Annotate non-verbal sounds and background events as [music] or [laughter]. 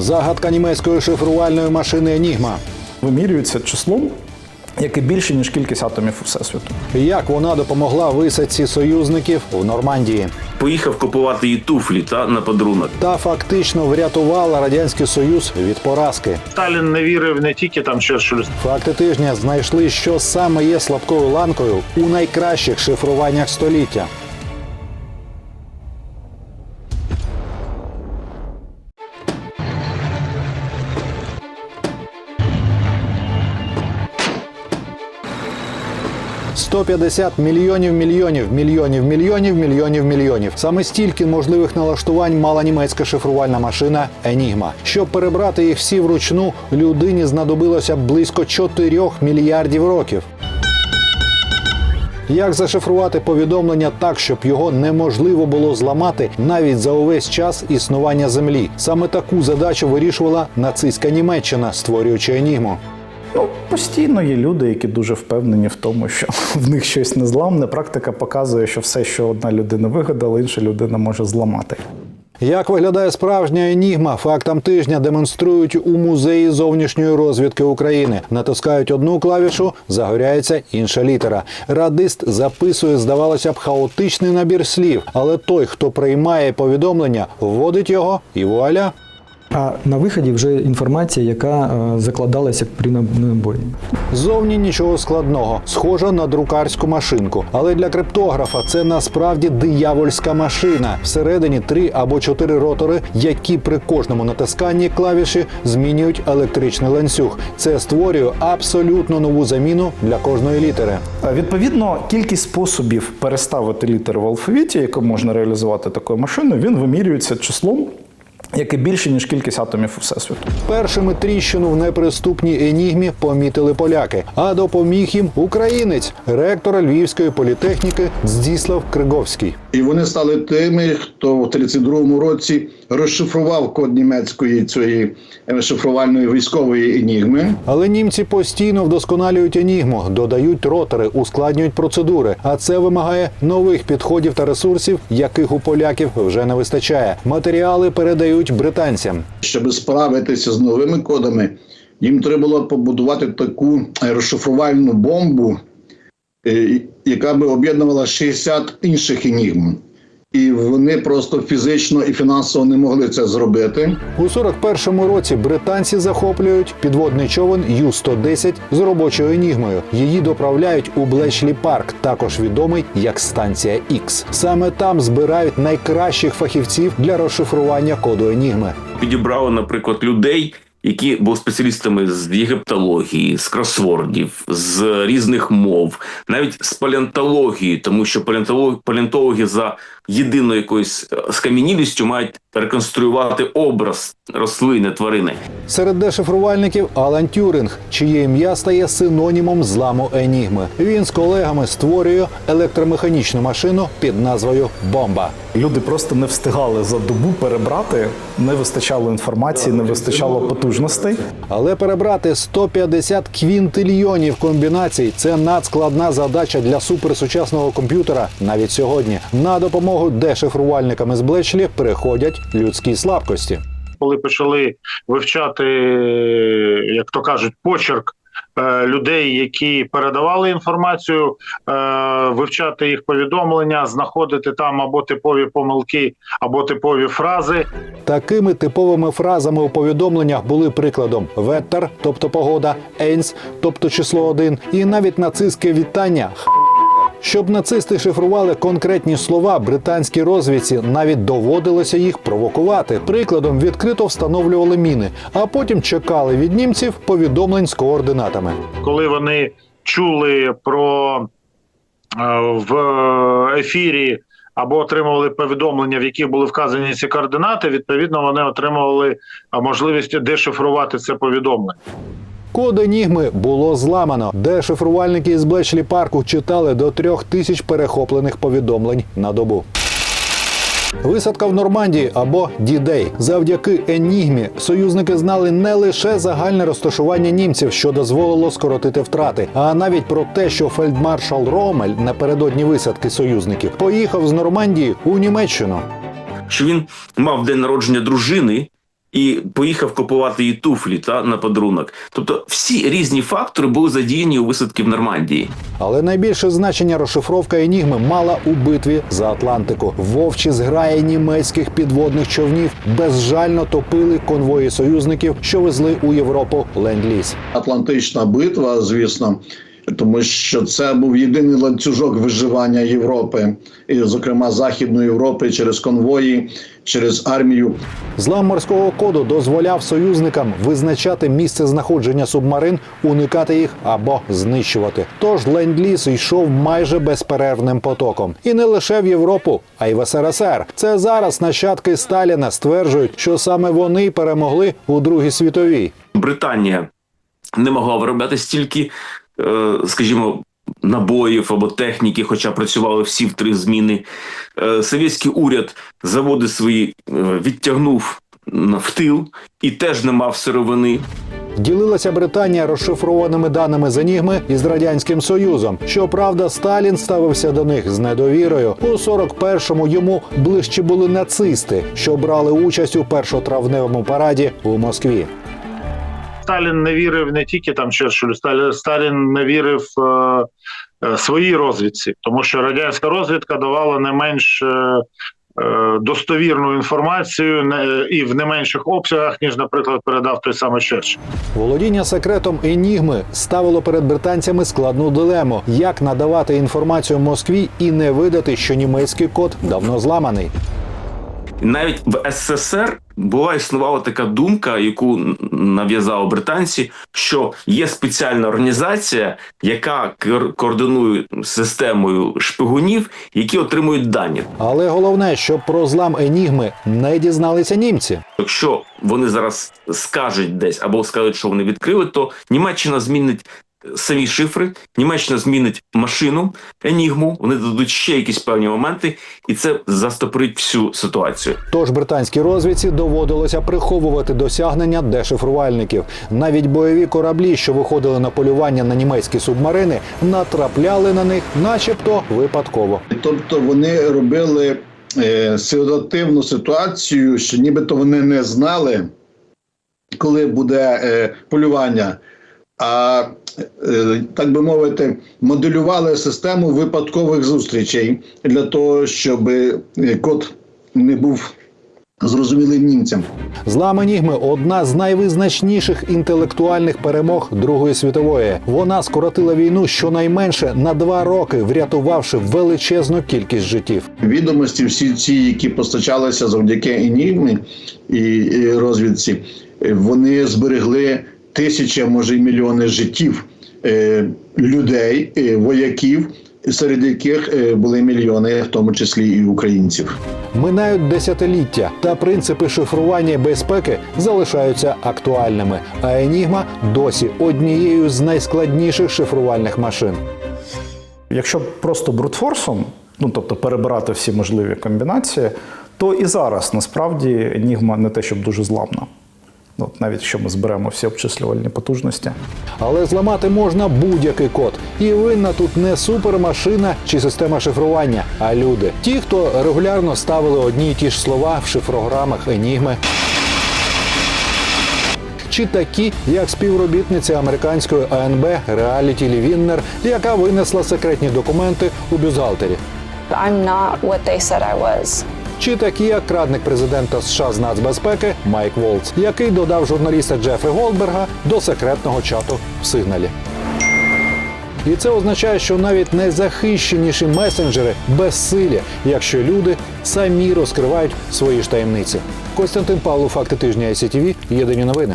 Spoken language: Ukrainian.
Загадка німецької шифрувальної машини Енігма. вимірюється числом, яке більше, ніж кількість атомів у всесвіту. Як вона допомогла висадці союзників у Нормандії Поїхав купувати їй туфлі та на подарунок. та фактично врятувала радянський союз від поразки. Сталін не вірив не тільки там Черчиллю, Факти тижня знайшли, що саме є слабкою ланкою у найкращих шифруваннях століття. «150 мільйонів мільйонів мільйонів мільйонів мільйонів мільйонів. Саме стільки можливих налаштувань мала німецька шифрувальна машина Енігма. Щоб перебрати їх всі вручну, людині знадобилося близько 4 мільярдів років. Як зашифрувати повідомлення так, щоб його неможливо було зламати навіть за увесь час існування Землі? Саме таку задачу вирішувала нацистська Німеччина, створюючи Енігму. Ну, постійно є люди, які дуже впевнені в тому, що [laughs] в них щось незламне. Практика показує, що все, що одна людина вигадала, інша людина може зламати. Як виглядає справжня енігма, фактам тижня демонструють у музеї зовнішньої розвідки України. Натискають одну клавішу, загоряється інша літера. Радист записує, здавалося б, хаотичний набір слів, але той, хто приймає повідомлення, вводить його і вуаля. А на виході вже інформація, яка е, закладалася при наборі. Зовні нічого складного, схожа на друкарську машинку. Але для криптографа це насправді диявольська машина. Всередині три або чотири ротори, які при кожному натисканні клавіші змінюють електричний ланцюг. Це створює абсолютно нову заміну для кожної літери. Відповідно, кількість способів переставити літери в алфавіті, яку можна реалізувати такою машиною, він вимірюється числом, яке більше, ніж кількість атомів всесвіту. Першими тріщину в неприступній енігмі помітили поляки, а допоміг їм українець, ректор Львівської політехніки Здіслав Криговський. І вони стали тими, хто в 32-му році розшифрував код німецької цієї е, шифрувальної військової енігми. Але німці постійно вдосконалюють енігму, додають ротори, ускладнюють процедури. А це вимагає нових підходів та ресурсів, яких у поляків вже не вистачає. Матеріали передають британцям. Щоб справитися з новими кодами, їм треба було побудувати таку е, розшифрувальну бомбу, е, яка би об'єднувала 60 інших енігм. І вони просто фізично і фінансово не могли це зробити. У 41-му році британці захоплюють підводний човен Ю-110 з робочою енігмою. Її доправляють у Блечлі Парк, також відомий як станція X. Саме там збирають найкращих фахівців для розшифрування коду енігми. Підібрали, наприклад, людей, які були спеціалістами з єгиптології, з кросвордів, з різних мов, навіть з палеонтології, тому що палеонтологи, палеонтологи за єдиною якоюсь е, скам'янілістю мають реконструювати образ рослини, тварини. Серед дешифрувальників Алан Тюринг, чиє ім'я стає синонімом зламу енігми. Він з колегами створює електромеханічну машину під назвою Бомба. Люди просто не встигали за добу перебрати, не вистачало інформації, не вистачало потужностей. Але перебрати 150 квінтильйонів комбінацій це надскладна задача для суперсучасного комп'ютера навіть сьогодні. На допомогу дешифрувальникам із Блечлі приходять людські слабкості. коли почали вивчати, як то кажуть, почерк. е, Людей, які передавали інформацію, е, вивчати їх повідомлення, знаходити там або типові помилки, або типові фрази. Такими типовими фразами у повідомленнях були прикладом веттер, тобто погода, ейнс, тобто число один, і навіть нацистське вітання. Щоб нацисти шифрували конкретні слова, британській розвідці навіть доводилося їх провокувати. Прикладом відкрито встановлювали міни, а потім чекали від німців повідомлень з координатами. Коли вони чули про е, в ефірі або отримували повідомлення, в яких були вказані ці координати, відповідно вони отримували е, можливість дешифрувати це повідомлення. Код енігми було зламано. Дешифрувальники із Блечлі парку читали до трьох тисяч перехоплених повідомлень на добу. Висадка в Нормандії або Дідей. Завдяки енігмі союзники знали не лише загальне розташування німців, що дозволило скоротити втрати, а навіть про те, що фельдмаршал Ромель напередодні висадки союзників поїхав з Нормандії у Німеччину. Що він мав день народження дружини і поїхав купувати їй туфлі та на подарунок. Тобто всі різні фактори були задіяні у висадки в Нормандії. Але найбільше значення розшифровка Енігми мала у битві за Атлантику. Вовчі зграї німецьких підводних човнів безжально топили конвої союзників, що везли у Європу ленд-ліз. Атлантична битва, звісно, тому що це був єдиний ланцюжок виживання Європи, і, зокрема Західної Європи через конвої, через армію. Злам морського коду дозволяв союзникам визначати місце знаходження субмарин, уникати їх або знищувати. Тож ленд-ліз йшов майже безперервним потоком, і не лише в Європу, а й в СРСР. Це зараз нащадки Сталіна стверджують, що саме вони перемогли у Другій світовій. Британія не могла виробляти стільки, скажімо, набоїв або техніки, хоча працювали всі в три зміни. Е, Совєтський уряд заводи свої е, відтягнув в тил і теж не мав сировини. Ділилася Британія розшифрованими даними з Енігми із радянським союзом. Щоправда, Сталін ставився до них з недовірою. У 41-му йому ближче були нацисти, що брали участь у першотравневому параді у Москві. Сталін не вірив не тільки там Черчиллю, Сталін, не вірив е, е, своїй розвідці, тому що радянська розвідка давала не менш е, е, достовірну інформацію не, і в не менших обсягах, ніж, наприклад, передав той самий Черчилль. Володіння секретом Енігми ставило перед британцями складну дилему: як надавати інформацію Москві і не видати, що німецький код давно зламаний. Навіть в СССР була існувала така думка, яку нав'язали британці, що є спеціальна організація, яка координує системою шпигунів, які отримують дані. Але головне, що про злам Енігми не дізналися німці. Якщо вони зараз скажуть десь або скажуть, що вони відкрили, то Німеччина змінить самі шифри, Німеччина змінить машину Енігму, вони дадуть ще якісь певні моменти, і це застопорить всю ситуацію. Тож британській розвідці доводилося приховувати досягнення дешифрувальників. Навіть бойові кораблі, що виходили на полювання на німецькі субмарини, натрапляли на них, начебто випадково. Тобто вони робили е, ситуативну ситуацію, що нібито вони не знали, коли буде е, полювання. А е, так би мовити, моделювали систему випадкових зустрічей для того, щоб е, код не був зрозумілим німцям. Злам Енігми одна з найвизначніших інтелектуальних перемог Другої світової. Вона скоротила війну щонайменше на два роки, врятувавши величезну кількість життів. Відомості всі ці, які постачалися завдяки Енігмі і, і розвідці, е, вони зберегли тисячі, може й мільйони життів е, людей, е, вояків, серед яких е, були мільйони, в тому числі і українців. Минають десятиліття, та принципи шифрування і безпеки залишаються актуальними. А Енігма досі однією з найскладніших шифрувальних машин. Якщо просто брутфорсом, ну тобто перебирати всі можливі комбінації, то і зараз насправді Енігма не те, щоб дуже зламна. Ну, От навіть якщо ми зберемо всі обчислювальні потужності. Але зламати можна будь-який код. І винна тут не супермашина чи система шифрування, а люди. Ті, хто регулярно ставили одні й ті ж слова в шифрограмах Енігми. Чи такі, як співробітниця американської АНБ Реаліті Лівіннер, яка винесла секретні документи у бюзгалтері. I'm not what they said I was. Чи такі, як радник президента США з нацбезпеки Майк Волц, який додав журналіста Джефрі Голдберга до секретного чату в сигналі. І це означає, що навіть найзахищеніші месенджери безсилі, якщо люди самі розкривають свої ж таємниці. Костянтин Павлов, факти тижня ICTV, єдині новини.